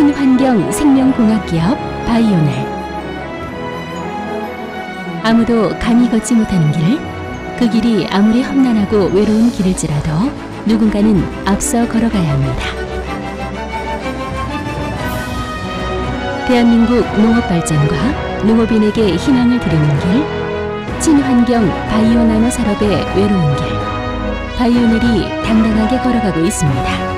친환경 생명공학기업 바이오넬 아무도 감히 걷지 못하는 길, 그 길이 아무리 험난하고 외로운 길일지라도 누군가는 앞서 걸어가야 합니다. 대한민국 농업 발전과 농업인에게 희망을 드리는 길, 친환경 바이오 나노 산업의 외로운 길, 바이오넬이 당당하게 걸어가고 있습니다.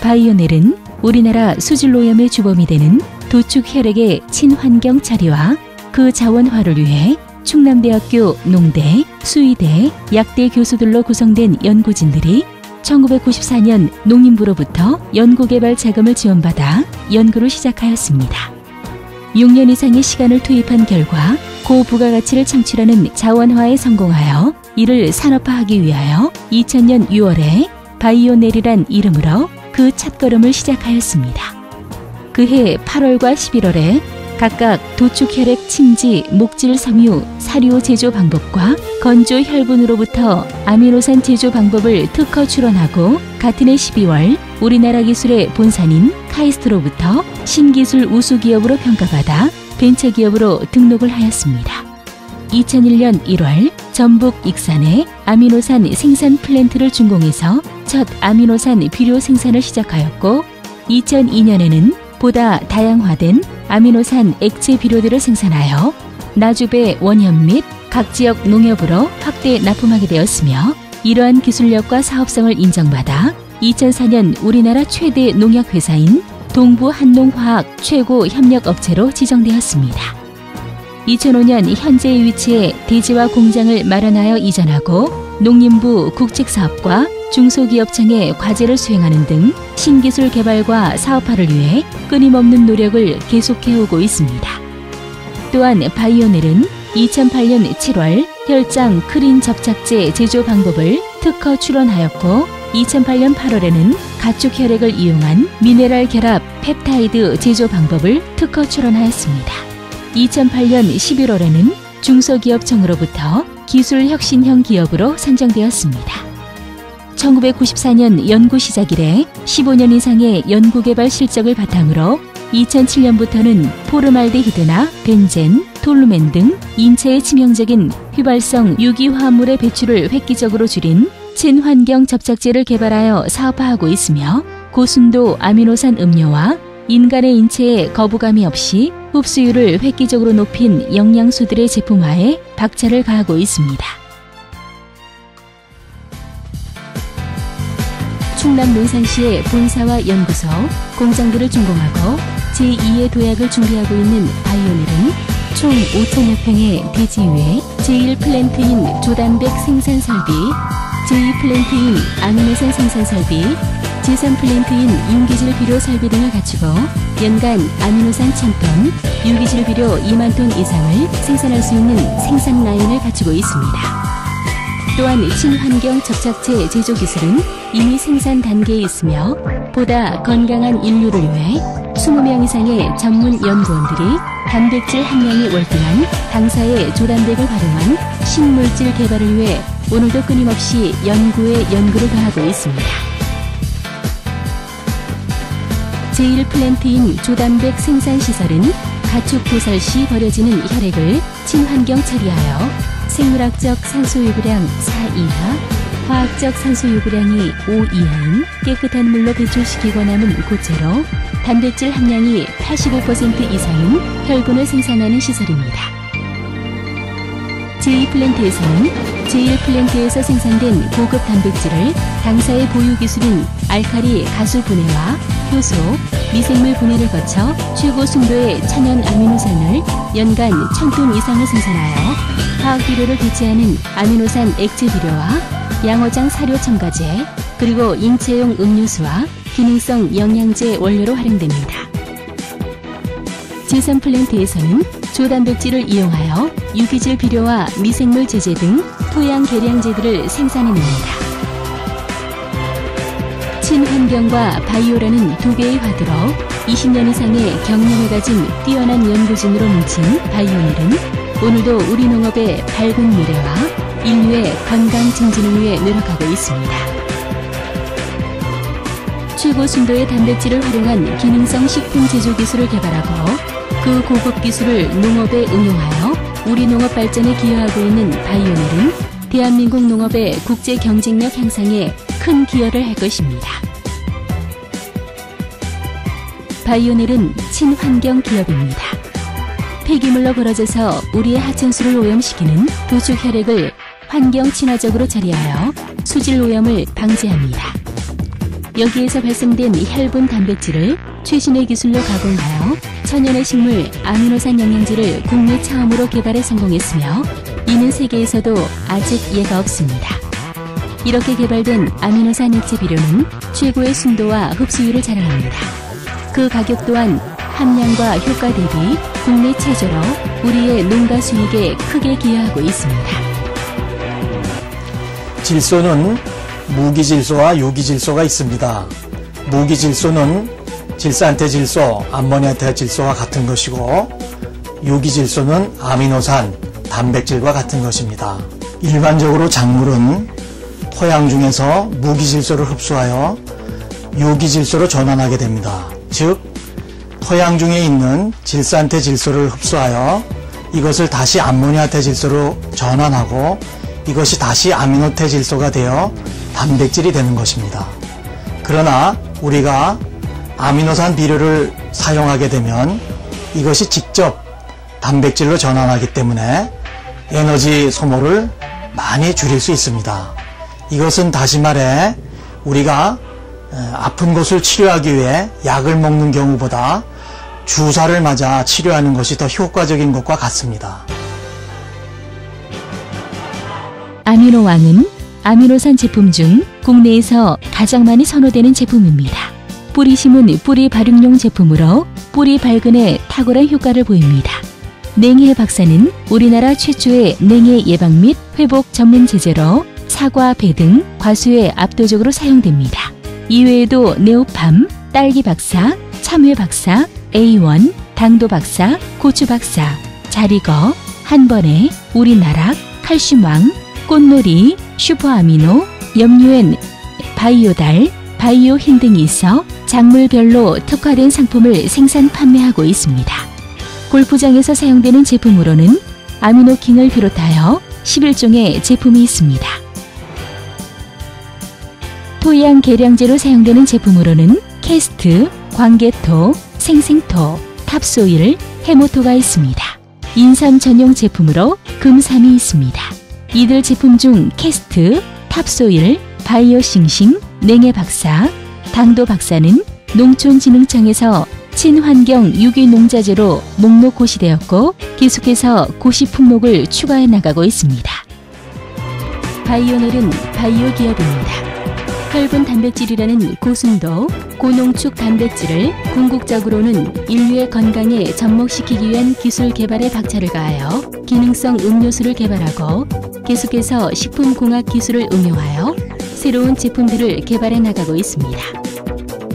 바이오넬은 우리나라 수질오염의 주범이 되는 도축 혈액의 친환경 처리와 그 자원화를 위해 충남대학교 농대, 수의대, 약대 교수들로 구성된 연구진들이 1994년 농림부로부터 연구개발 자금을 지원받아 연구를 시작하였습니다. 6년 이상의 시간을 투입한 결과 고부가가치를 창출하는 자원화에 성공하여 이를 산업화하기 위하여 2000년 6월에 바이오넬이란 이름으로 그 첫걸음을 시작하였습니다. 그해 8월과 11월에 각각 도축 혈액 침지, 목질 섬유, 사료 제조 방법과 건조 혈분으로부터 아미노산 제조 방법을 특허 출원하고 같은 해 12월 우리나라 기술의 본산인 카이스트로부터 신기술 우수 기업으로 평가받아 벤처 기업으로 등록을 하였습니다. 2001년 1월 전북 익산에 아미노산 생산 플랜트를 준공해서 첫 아미노산 비료 생산을 시작하였고 2002년에는 보다 다양화된 아미노산 액체 비료들을 생산하여 나주배 원협 및각 지역 농협으로 확대 납품하게 되었으며 이러한 기술력과 사업성을 인정받아 2004년 우리나라 최대 농약회사인 동부 한농화학 최고 협력업체로 지정되었습니다. 2005년 현재의 위치에 대지화 공장을 마련하여 이전하고 농림부 국책사업과 중소기업청의 과제를 수행하는 등 신기술 개발과 사업화를 위해 끊임없는 노력을 계속해오고 있습니다. 또한 바이오넬은 2008년 7월 혈장 크린 접착제 제조 방법을 특허 출원하였고 2008년 8월에는 가축 혈액을 이용한 미네랄 결합 펩타이드 제조 방법을 특허 출원하였습니다. 2008년 11월에는 중소기업청으로부터 기술혁신형 기업으로 선정되었습니다. 1994년 연구 시작 이래 15년 이상의 연구개발 실적을 바탕으로 2007년부터는 포르말데히드나 벤젠, 톨루멘 등 인체에 치명적인 휘발성 유기화합물의 배출을 획기적으로 줄인 친환경 접착제를 개발하여 사업화하고 있으며 고순도 아미노산 음료와 인간의 인체에 거부감이 없이 흡수율을 획기적으로 높인 영양소들의 제품화에 박차를 가하고 있습니다. 충남 논산시의 본사와 연구소, 공장들을 준공하고 제2의 도약을 준비하고 있는 바이오닐은 총 5천여 평의 대지 위에 제1 플랜트인 조단백 생산 설비, 제2 플랜트인 아미노산 생산 설비, 제3 플랜트인 윤기질 비료 설비 등을 갖추고 연간 아미노산 1000톤, 유기질 비료 2만 톤 이상을 생산할 수 있는 생산 라인을 갖추고 있습니다. 또한 친환경 접착제 제조 기술은 이미 생산 단계에 있으며 보다 건강한 인류를 위해 20명 이상의 전문 연구원들이 단백질 함량이 월등한 당사의 조단백을 활용한 신물질 개발을 위해 오늘도 끊임없이 연구에 연구를 더하고 있습니다. 제1플랜트인 조단백 생산시설은 가축 도살 시 버려지는 혈액을 친환경 처리하여 생물학적 산소 요구량 4 이하, 화학적 산소 요구량이 5 이하인 깨끗한 물로 배출시키고 남은 고체로 단백질 함량이 85% 이상인 혈분을 생산하는 시설입니다. 제2플랜트에서는 제1플랜트에서 생산된 고급 단백질을 당사의 보유 기술인 알카리 가수 분해와 효소, 미생물 분해를 거쳐 최고 순도의 천연 아미노산을 연간 1000톤 이상을 생산하여 화학 비료를 대체하는 아미노산 액체 비료와 양어장 사료 첨가제, 그리고 인체용 음료수와 기능성 영양제 원료로 활용됩니다. 제3 플랜트에서는 조단백질을 이용하여 유기질 비료와 미생물 제제 등 토양 계량제들을 생산해냅니다. 친환경과 바이오라는 두 개의 화두로 20년 이상의 경력을 가진 뛰어난 연구진으로 뭉친 바이오닐은 오늘도 우리 농업의 밝은 미래와 인류의 건강 증진을 위해 노력하고 있습니다. 최고 순도의 단백질을 활용한 기능성 식품 제조 기술을 개발하고 그 고급 기술을 농업에 응용하여 우리 농업 발전에 기여하고 있는 바이오닐은 대한민국 농업의 국제 경쟁력 향상에 큰 기여를 할 것입니다. 바이오닐은 친환경 기업입니다. 폐기물로 벌어져서 우리의 하천수를 오염시키는 도축 혈액을 환경 친화적으로 처리하여 수질 오염을 방지합니다. 여기에서 발생된 혈분 단백질을 최신의 기술로 가공하여 천연의 식물 아미노산 영양제를 국내 처음으로 개발에 성공했으며 이는 세계에서도 아직 예가 없습니다. 이렇게 개발된 아미노산 액체 비료는 최고의 순도와 흡수율을 자랑합니다. 그 가격 또한 함량과 효과 대비 국내 최저로 우리의 농가 수익에 크게 기여하고 있습니다. 질소는 무기질소와 유기질소가 있습니다. 무기질소는 질산태질소, 암모니아태질소와 같은 것이고 유기질소는 아미노산, 단백질과 같은 것입니다. 일반적으로 작물은 토양 중에서 무기질소를 흡수하여 유기질소로 전환하게 됩니다. 즉 토양 중에 있는 질산태 질소를 흡수하여 이것을 다시 암모니아태 질소로 전환하고 이것이 다시 아미노태 질소가 되어 단백질이 되는 것입니다. 그러나 우리가 아미노산 비료를 사용하게 되면 이것이 직접 단백질로 전환하기 때문에 에너지 소모를 많이 줄일 수 있습니다. 이것은 다시 말해 우리가 아픈 곳을 치료하기 위해 약을 먹는 경우보다 주사를 맞아 치료하는 것이 더 효과적인 것과 같습니다. 아미노 왕은 아미노산 제품 중 국내에서 가장 많이 선호되는 제품입니다. 뿌리 심은 뿌리 발육용 제품으로 뿌리 발근에 탁월한 효과를 보입니다. 냉해 박사는 우리나라 최초의 냉해 예방 및 회복 전문 제재로 사과, 배 등 과수에 압도적으로 사용됩니다. 이외에도 네오팜, 딸기 박사, 참외 박사, A1, 당도 박사, 고추 박사, 자리거, 한번에 우리나라, 칼슘왕, 꽃놀이, 슈퍼아미노, 염류엔, 바이오달, 바이오힌 등이 있어 작물별로 특화된 상품을 생산 판매하고 있습니다. 골프장에서 사용되는 제품으로는 아미노킹을 비롯하여 11종의 제품이 있습니다. 토양 계량제로 사용되는 제품으로는 캐스트, 광개토, 생생토, 탑소일, 해모토가 있습니다. 인삼 전용 제품으로 금삼이 있습니다. 이들 제품 중 캐스트, 탑소일, 바이오 싱싱, 냉해 박사, 당도 박사는 농촌진흥청에서 친환경 유기농자재로 목록 고시되었고 계속해서 고시 품목을 추가해 나가고 있습니다. 바이오넬은 바이오 기업입니다. 혈분 단백질이라는 고순도, 고농축 단백질을 궁극적으로는 인류의 건강에 접목시키기 위한 기술 개발에 박차를 가하여 기능성 음료수를 개발하고 계속해서 식품공학 기술을 응용하여 새로운 제품들을 개발해 나가고 있습니다.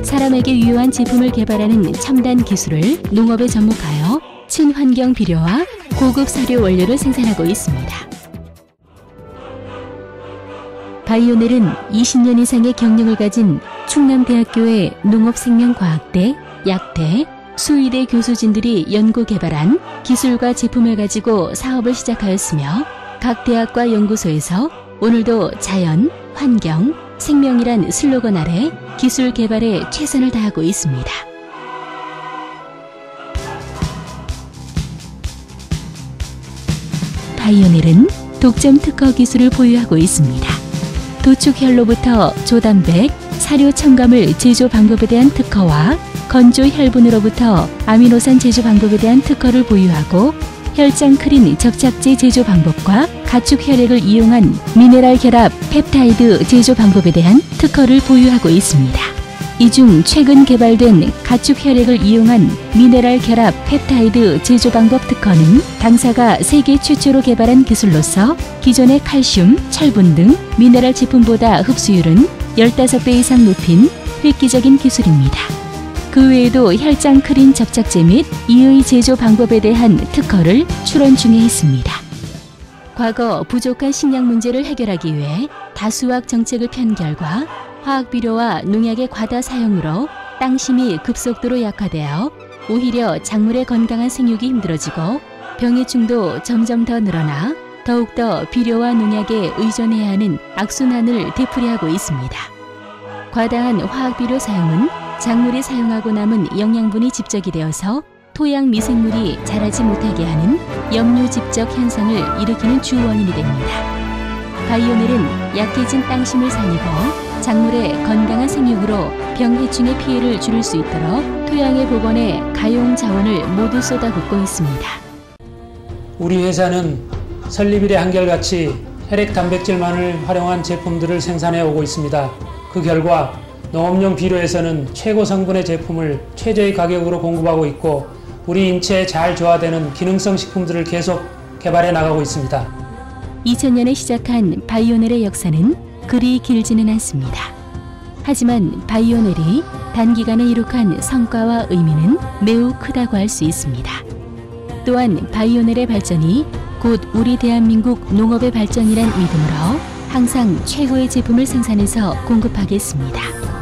사람에게 유효한 제품을 개발하는 첨단 기술을 농업에 접목하여 친환경 비료와 고급 사료 원료를 생산하고 있습니다. 바이오넬은 20년 이상의 경력을 가진 충남대학교의 농업생명과학대, 약대, 수의대 교수진들이 연구 개발한 기술과 제품을 가지고 사업을 시작하였으며 각 대학과 연구소에서 오늘도 자연, 환경, 생명이란 슬로건 아래 기술 개발에 최선을 다하고 있습니다. 바이오넬은 독점 특허 기술을 보유하고 있습니다. 도축혈로부터 조단백, 사료 첨가물 제조 방법에 대한 특허와 건조 혈분으로부터 아미노산 제조 방법에 대한 특허를 보유하고 혈장 크린 접착제 제조 방법과 가축 혈액을 이용한 미네랄 결합 펩타이드 제조 방법에 대한 특허를 보유하고 있습니다. 이 중 최근 개발된 가축 혈액을 이용한 미네랄 결합 펩타이드 제조 방법 특허는 당사가 세계 최초로 개발한 기술로서 기존의 칼슘, 철분 등 미네랄 제품보다 흡수율은 15배 이상 높인 획기적인 기술입니다. 그 외에도 혈장 크린 접착제 및 이의 제조 방법에 대한 특허를 출원 중에 있습니다. 과거 부족한 식량 문제를 해결하기 위해 다수학 정책을 편 결과 화학 비료와 농약의 과다 사용으로 땅심이 급속도로 약화되어 오히려 작물의 건강한 생육이 힘들어지고 병해충도 점점 더 늘어나 더욱더 비료와 농약에 의존해야 하는 악순환을 되풀이하고 있습니다. 과다한 화학 비료 사용은 작물이 사용하고 남은 영양분이 집적이 되어서 토양 미생물이 자라지 못하게 하는 염류 집적 현상을 일으키는 주 원인이 됩니다. 바이오넬은 약해진 땅심을 살리고 작물의 건강한 생육으로 병해충의 피해를 줄일 수 있도록 토양의 복원에 가용 자원을 모두 쏟아붓고 있습니다. 우리 회사는 설립일의 한결같이 혈액 단백질만을 활용한 제품들을 생산해 오고 있습니다. 그 결과 농업용 비료에서는 최고 성분의 제품을 최저의 가격으로 공급하고 있고 우리 인체에 잘 조화되는 기능성 식품들을 계속 개발해 나가고 있습니다. 2000년에 시작한 바이오넬의 역사는 그리 길지는 않습니다. 하지만 바이오넬이 단기간에 이룩한 성과와 의미는 매우 크다고 할 수 있습니다. 또한 바이오넬의 발전이 곧 우리 대한민국 농업의 발전이란 믿음으로 항상 최고의 제품을 생산해서 공급하겠습니다.